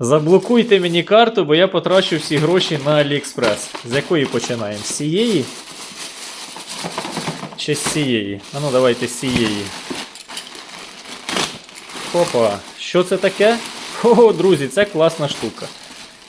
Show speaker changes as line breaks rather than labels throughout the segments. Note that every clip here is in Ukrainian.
Заблокуйте мені карту, бо я потрачу всі гроші на AliExpress. З якої починаємо? З цієї? Чи з цієї? А ну давайте з цієї. Опа, що це таке? О, друзі, це класна штука.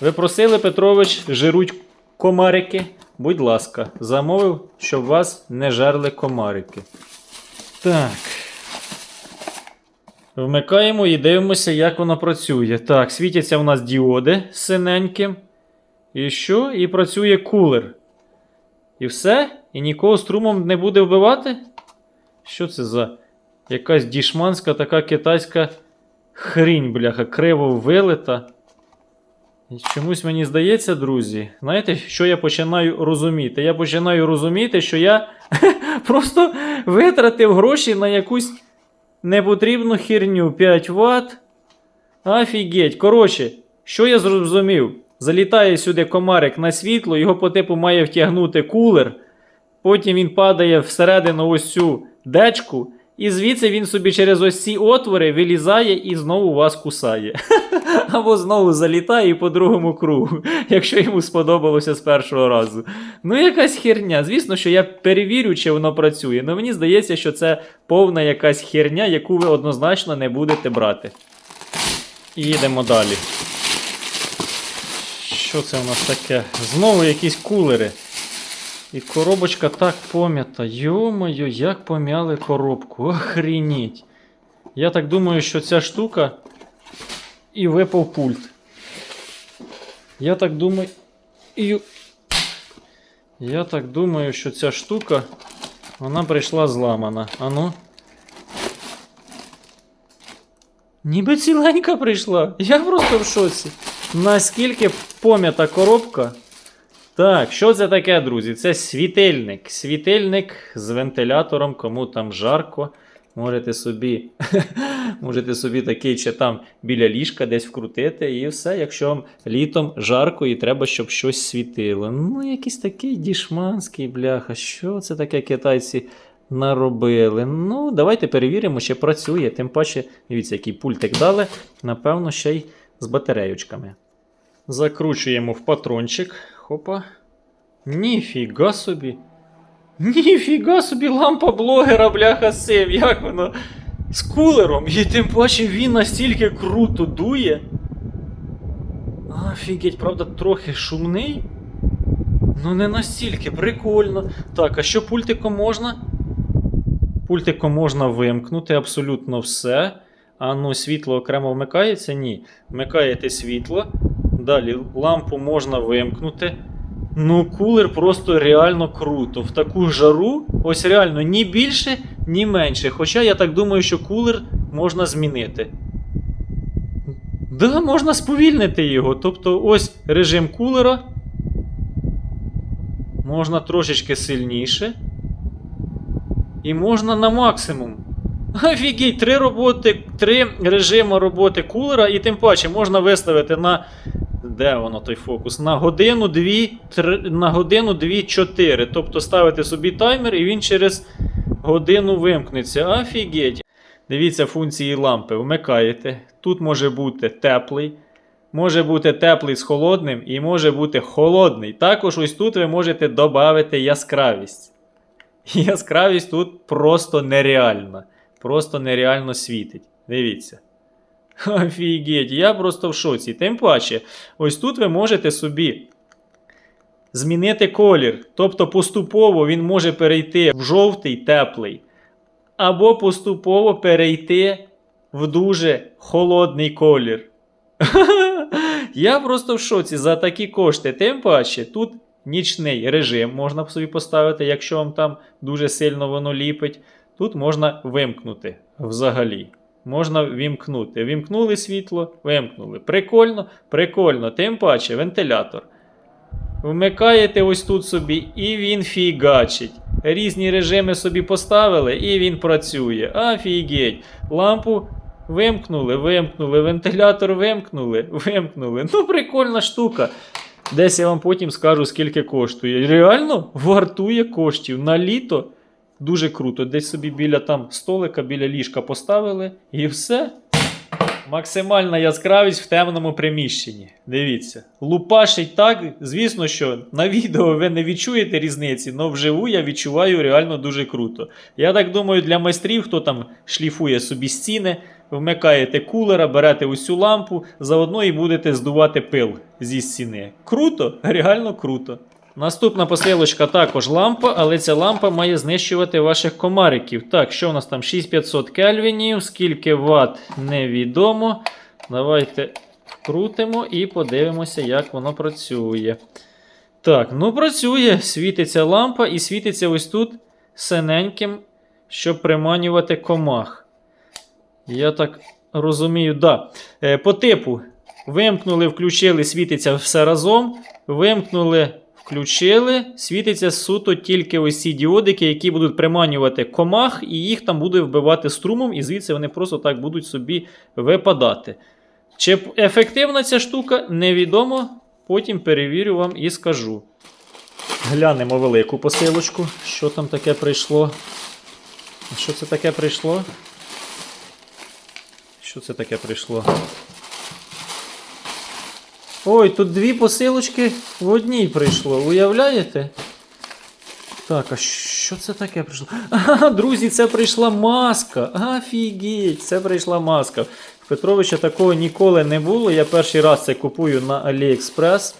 Ви просили, Петрович, жируть комарики. Будь ласка, замовив, щоб вас не жерли комарики. Так. Вмикаємо і дивимося, як воно працює. Так, світяться у нас діоди синеньким. І що? І працює кулер. І все? І нікого струмом не буде вбивати? Що це за якась дішманська така китайська хрінь, бляха, криво вилита. І чомусь мені здається, друзі, знаєте, що я починаю розуміти? Я починаю розуміти, що я просто витратив гроші на якусь непотрібну херню 5 Вт. Офігеть. Коротше, що я зрозумів? Залітає сюди комарик на світло, його по типу має втягнути кулер. Потім він падає всередину ось цю дечку, і звідси він собі через ось ці отвори вилізає і знову вас кусає. Або знову залітає і по другому кругу, якщо йому сподобалося з першого разу. Ну, якась херня. Звісно, що я перевірю, чи воно працює. але мені здається, що це повна якась херня, яку ви однозначно не будете брати. І їдемо далі. Що це у нас таке? Знову якісь кулери. І коробочка так пом'ята. Йо-моє, як пом'яли коробку. Охреніть. Я так думаю, що ця штука і випав пульт. Я так думаю. І... Я так думаю, що ця штука вона прийшла зламана. Ану. Ніби ціленька прийшла. Я просто в шоці. Наскільки пом'ята коробка. Так, що це таке, друзі? Це світильник. Світильник з вентилятором, кому там жарко. Можете собі, можете собі такий чи там біля ліжка десь вкрутити, і все, якщо вам літом жарко і треба, щоб щось світило. Ну, якийсь такий дішманський бляха. Що це таке китайці наробили? Ну, давайте перевіримо, чи працює. Тим паче, дивіться, який пультик дали. Напевно, ще й з батареючками. Закручуємо в патрончик. Хопа. Ніфіга собі. Ніфіга собі лампа блогера, бляха сим. Як воно з кулером. І тим паче він настільки круто дує. Офігеть, правда, трохи шумний. Ну, не настільки, прикольно. Так, а що пультиком можна? Пультиком можна вимкнути абсолютно все. А ну, світло окремо вмикається? Ні. Вмикаєте світло. Далі лампу можна вимкнути. Ну, кулер просто реально круто. В таку жару, ось реально ні більше, ні менше. Хоча я так думаю, що кулер можна змінити. Да, можна сповільнити його. Тобто, ось режим кулера. Можна трошечки сильніше. І можна на максимум. Офігеть, три роботи, три режими роботи кулера, і тим паче можна виставити на. Де воно той фокус? На годину, дві, три, на годину, дві, чотири. Тобто ставите собі таймер, і він через годину вимкнеться. Офігеть. Дивіться функції лампи. Вмикаєте. Тут може бути теплий. Може бути теплий з холодним, і може бути холодний. Також ось тут ви можете додати яскравість. Яскравість тут просто нереальна. Просто нереально світить. Дивіться. Офігеть, я просто в шоці. Тим паче, ось тут ви можете собі змінити колір. Тобто поступово він може перейти в жовтий теплий. Або поступово перейти в дуже холодний колір. Я просто в шоці за такі кошти. Тим паче, тут нічний режим можна собі поставити, якщо вам там дуже сильно воно ліпить. Тут можна вимкнути взагалі. Можна вімкнути. Вімкнули світло, вимкнули. Прикольно, прикольно. Тим паче вентилятор. Вмикаєте ось тут собі, і він фігачить. Різні режими собі поставили, і він працює. Офігеть. Лампу вимкнули, вимкнули, вентилятор вимкнули, вимкнули. Ну, прикольна штука. Десь я вам потім скажу, скільки коштує. Реально вартує коштів на літо. Дуже круто. Десь собі біля там столика, біля ліжка поставили, і все. Максимальна яскравість в темному приміщенні. Дивіться. Лупашить так, звісно, що на відео ви не відчуєте різниці, але вживу я відчуваю реально дуже круто. Я так думаю, для майстрів, хто там шліфує собі стіни, вмикаєте кулера, берете усю лампу, заодно і будете здувати пил зі стіни. Круто, реально круто. Наступна посилочка також лампа, але ця лампа має знищувати ваших комариків. Так, що у нас там? 6500 кельвінів, скільки ватт невідомо. Давайте вкрутимо і подивимося, як воно працює. Так, ну працює. Світиться лампа і світиться ось тут синеньким, щоб приманювати комах. Я так розумію, да. Е, по типу вимкнули, включили, світиться все разом. Вимкнули, включили, світиться суто тільки ось ці діодики, які будуть приманювати комах, і їх там буде вбивати струмом, і звідси вони просто так будуть собі випадати. Чи ефективна ця штука, невідомо. Потім перевірю вам і скажу. Глянемо велику посилочку, що там таке прийшло. Що це таке прийшло? Що це таке прийшло? Ой, тут дві посилочки в одній прийшло. Уявляєте? Так, а що це таке прийшло? Ага, друзі, це прийшла маска. Офігеть, це прийшла маска. В Петровича такого ніколи не було. Я перший раз це купую на AliExpress.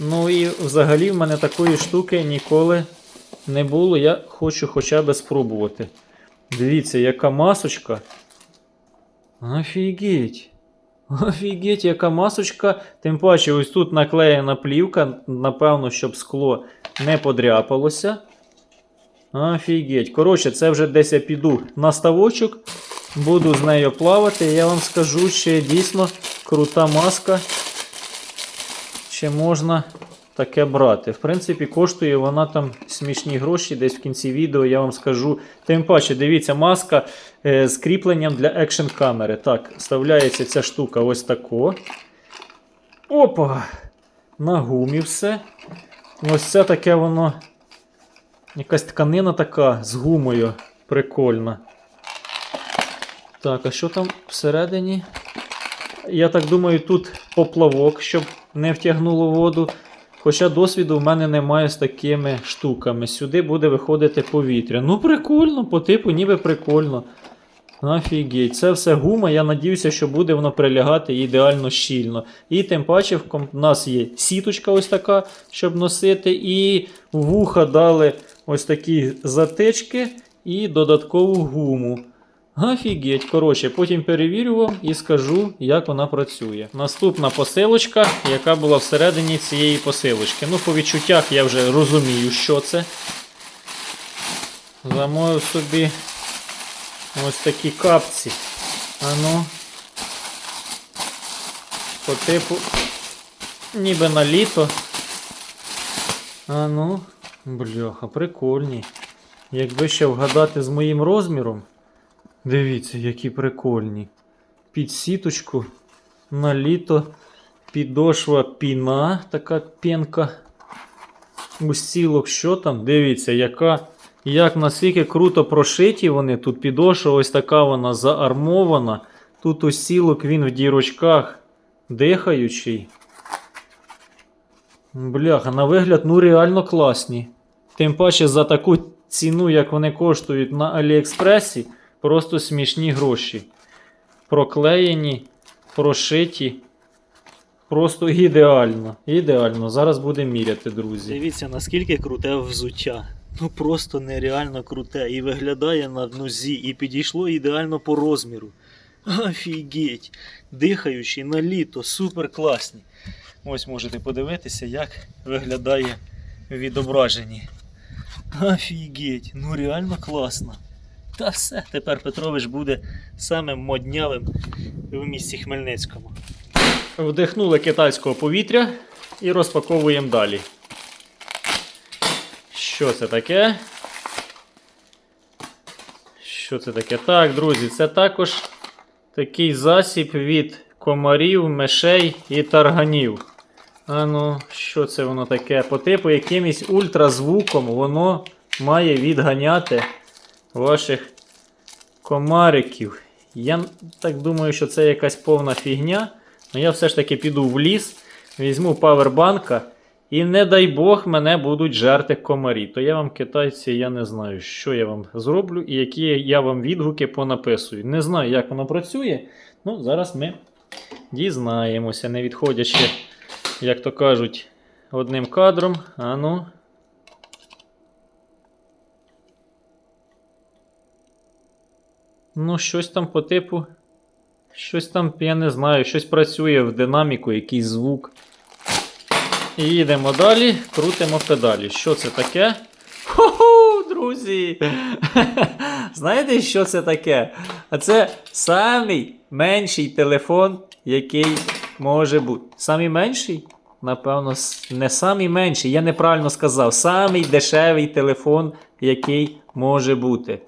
Ну і взагалі в мене такої штуки ніколи не було. Я хочу хоча б спробувати. Дивіться, яка масочка. Офігеть. Офігеть, яка масочка. Тим паче, ось тут наклеєна плівка, напевно, щоб скло не подряпалося. Офігеть. Коротше, це вже десь я піду на ставочок, буду з нею плавати. Я вам скажу, що дійсно крута маска. Чи можна таке брати? В принципі, коштує вона там смішні гроші. Десь в кінці відео я вам скажу. Тим паче, дивіться, маска е, з кріпленням для екшн камери. Так, вставляється ця штука ось тако. Опа! На гумі все. Ось це таке воно. Якась тканина така з гумою. Прикольна. Так, а що там всередині? Я так думаю, тут поплавок, щоб не втягнуло воду. Хоча досвіду в мене немає з такими штуками. Сюди буде виходити повітря. Ну, прикольно, по типу, ніби прикольно. Офігеть, це все гума. Я надіюся, що буде воно прилягати ідеально щільно. І тим паче, в нас є сіточка ось така, щоб носити, і вуха дали ось такі затички і додаткову гуму. Офігеть, коротше, потім перевірю вам і скажу, як вона працює. Наступна посилочка, яка була всередині цієї посилочки. Ну, по відчуттях я вже розумію, що це. Замовив собі ось такі капці. Ану. По типу, ніби на літо. Ану, бляха, прикольні. Якби ще вгадати з моїм розміром. Дивіться, які прикольні. Під сіточку на літо підошва піна, така пінка. Устілок, що там? Дивіться, яка. Як наскільки круто прошиті вони. Тут підошва ось така вона заармована. Тут осілок він в дірочках дихаючий. Бляха, на вигляд, ну реально класні. Тим паче за таку ціну, як вони коштують на Аліекспресі, просто смішні гроші. Проклеєні, прошиті. Просто ідеально. Ідеально. Зараз будемо міряти, друзі.
Дивіться, наскільки круте взуття. Ну просто нереально круте. І виглядає на нозі, і підійшло ідеально по розміру. Офігеть! Дихаючі на літо, супер класні. Ось можете подивитися, як виглядає в відображенні. Офігеть! Ну реально класно. Та все, тепер Петрович буде самим моднявим в місті Хмельницькому.
Вдихнули китайського повітря і розпаковуємо далі. Що це таке? Що це таке? Так, друзі, це також такий засіб від комарів, мишей і тарганів. А ну, що це воно таке? По типу якимось ультразвуком воно має відганяти ваших комариків. Я так думаю, що це якась повна фігня. Ну я все ж таки піду в ліс, візьму павербанка. І не дай Бог мене будуть жерти комарі. То я вам, китайці, я не знаю, що я вам зроблю і які я вам відгуки понаписую. Не знаю, як воно працює. Ну, зараз ми дізнаємося, не відходячи, як то кажуть, одним кадром. А ну. Щось там по типу. Щось там, я не знаю, щось працює в динаміку, якийсь звук. І їдемо далі, крутимо педалі. Що це таке? Ху-ху, друзі! Знаєте, що це таке? А це самий менший телефон, який може бути. Самий менший? Напевно, не самий менший, я неправильно сказав. Самий дешевий телефон, який може бути.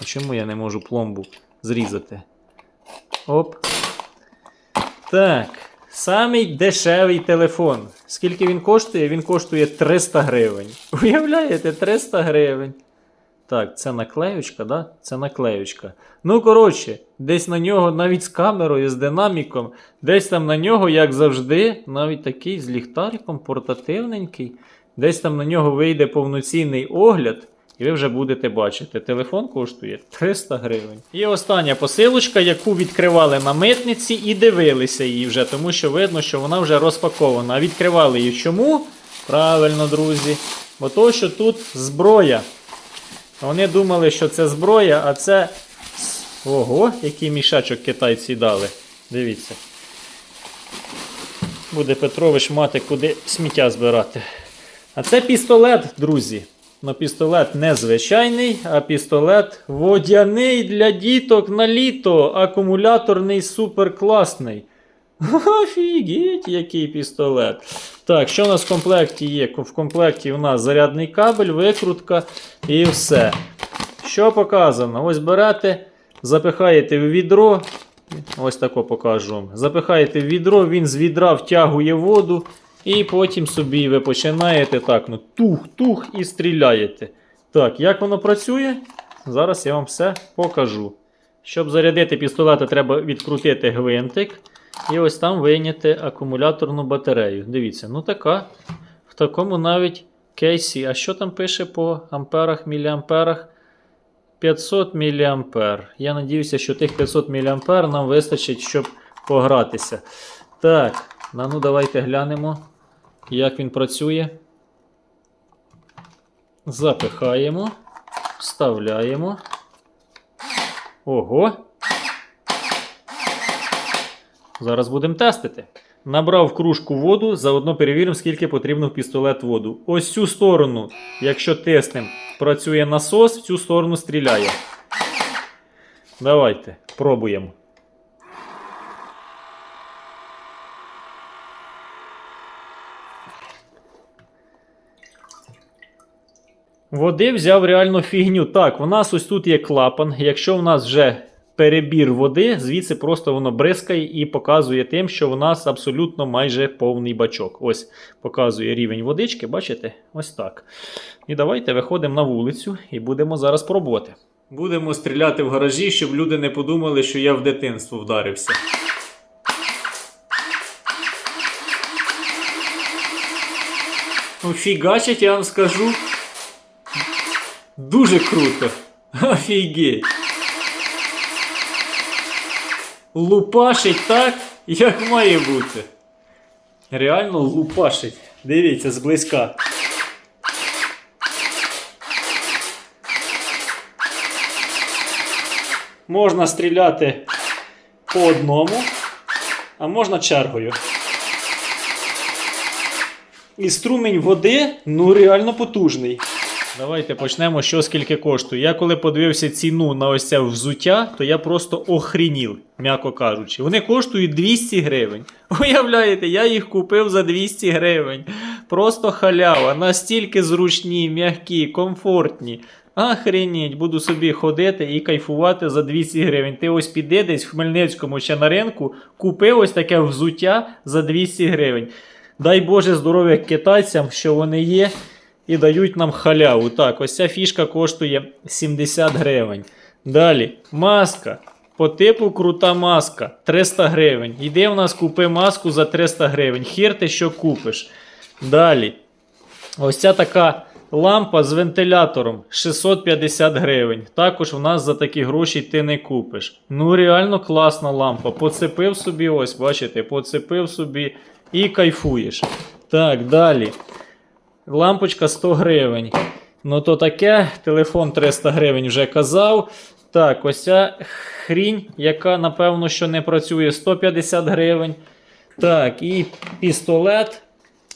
А чому я не можу пломбу зрізати? Оп. Так. Самий дешевий телефон. Скільки він коштує? Він коштує 300 гривень. Уявляєте, 300 гривень. Так, це наклеючка, да? Це наклеючка. Ну, коротше, десь на нього навіть з камерою, з динаміком, десь там на нього, як завжди, навіть такий з ліхтариком, портативненький. Десь там на нього вийде повноцінний огляд, і ви вже будете бачити. Телефон коштує 300 гривень. І остання посилочка, яку відкривали на митниці і дивилися її вже, тому що видно, що вона вже розпакована. А відкривали її чому? Правильно, друзі. Бо то, що тут зброя. Вони думали, що це зброя, а це. Ого, який мішачок китайці дали. Дивіться. Буде Петрович мати куди сміття збирати. А це пістолет, друзі. Ну, пістолет не звичайний, а пістолет водяний для діток на літо. Акумуляторний суперкласний. Офігеть, який пістолет. Так, що у нас в комплекті є? В комплекті у нас зарядний кабель, викрутка і все. Що показано? Ось берете, запихаєте в відро. Ось тако покажу. Запихаєте в відро, він з відра втягує воду. І потім собі ви починаєте так, ну тух-тух і стріляєте. Так, як воно працює? Зараз я вам все покажу. Щоб зарядити пістолета, треба відкрутити гвинтик. І ось там вийняти акумуляторну батарею. Дивіться, ну така. В такому навіть кейсі. А що там пише по амперах, міліамперах? 500 мА. Я надіюся, що тих 500 мА нам вистачить, щоб погратися. Так, на ну давайте глянемо, як він працює. Запихаємо, вставляємо. Ого. Зараз будемо тестити. Набрав в кружку воду, заодно перевіримо, скільки потрібно в пістолет воду. Ось цю сторону, якщо тиснем, працює насос, в цю сторону стріляє. Давайте, пробуємо. Води взяв реально фігню. Так, у нас ось тут є клапан. Якщо у нас вже перебір води, звідси просто воно бризкає і показує тим, що у нас абсолютно майже повний бачок. Ось показує рівень водички, бачите? Ось так. І давайте виходимо на вулицю і будемо зараз пробувати. Будемо стріляти в гаражі, щоб люди не подумали, що я в дитинство вдарився. Ну, фігачить, я вам скажу. Дуже круто. Офігеть. Лупашить так, як має бути. Реально лупашить. Дивіться, зблизька. Можна стріляти по одному, а можна чергою. І струмень води, ну реально потужний. Давайте почнемо, що скільки коштує. Я коли подивився ціну на ось це взуття, то я просто охрінів, м'яко кажучи. Вони коштують 200 гривень. Уявляєте, я їх купив за 200 гривень. Просто халява, настільки зручні, м'які, комфортні. Охренеть, буду собі ходити і кайфувати за 200 гривень. Ти ось піди десь в Хмельницькому чи на ринку, купив ось таке взуття за 200 гривень. Дай Боже здоров'я китайцям, що вони є, і дають нам халяву. Так, ось ця фішка коштує 70 гривень. Далі, маска. по типу крута маска 300 гривень. Йди в нас купи маску за 300 гривень. Хір ти що купиш. Далі. Ось ця така лампа з вентилятором 650 гривень. Також в нас за такі гроші ти не купиш. Ну, реально класна лампа. Поцепив собі, ось, бачите, поцепив собі і кайфуєш. Так, далі. Лампочка 100 гривень. Ну то таке, телефон 300 гривень вже казав. Так, ось ця хрінь, яка напевно що не працює, 150 гривень. Так, і пістолет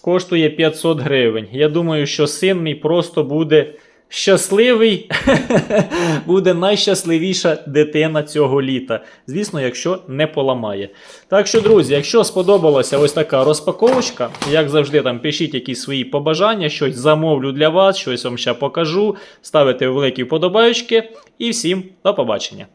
коштує 500 гривень. Я думаю, що син мій просто буде щасливий, буде найщасливіша дитина цього літа. Звісно, якщо не поламає. Так що, друзі, якщо сподобалася ось така розпаковочка, як завжди, там пишіть якісь свої побажання, щось замовлю для вас, щось вам ще покажу. Ставите великі вподобаючки. І всім до побачення.